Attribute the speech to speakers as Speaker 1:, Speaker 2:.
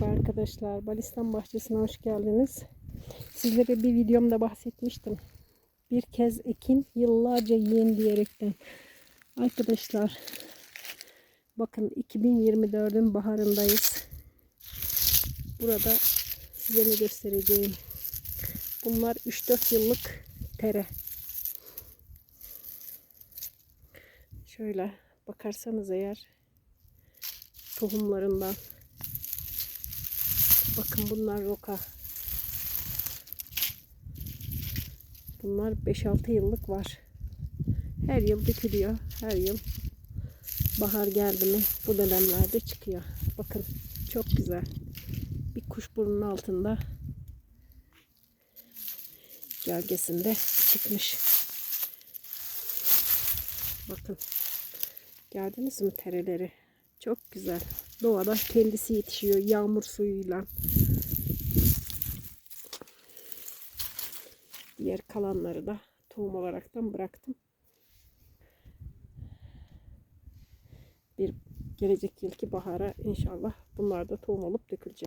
Speaker 1: Merhaba arkadaşlar. Balistan Bahçesi'ne hoş geldiniz. Sizlere bir videomda bahsetmiştim. Bir kez ekin yıllarca yiyin diyerekten. Arkadaşlar bakın 2024'ün baharındayız. Burada size ne göstereceğim. Bunlar 3-4 yıllık tere. Şöyle bakarsanız eğer tohumlarından Bakın bunlar roka. Bunlar 5-6 yıllık var. Her yıl dökülüyor. Her yıl bahar geldi mi bu dönemlerde çıkıyor. Bakın çok güzel. Bir kuş burnunun altında gölgesinde çıkmış. Bakın. Gördünüz mü tereleri? Çok güzel. Doğada kendisi yetişiyor yağmur suyuyla. Diğer kalanları da tohum olaraktan bıraktım. Bir gelecek yılki bahara inşallah bunlar da tohum olup dökülecek.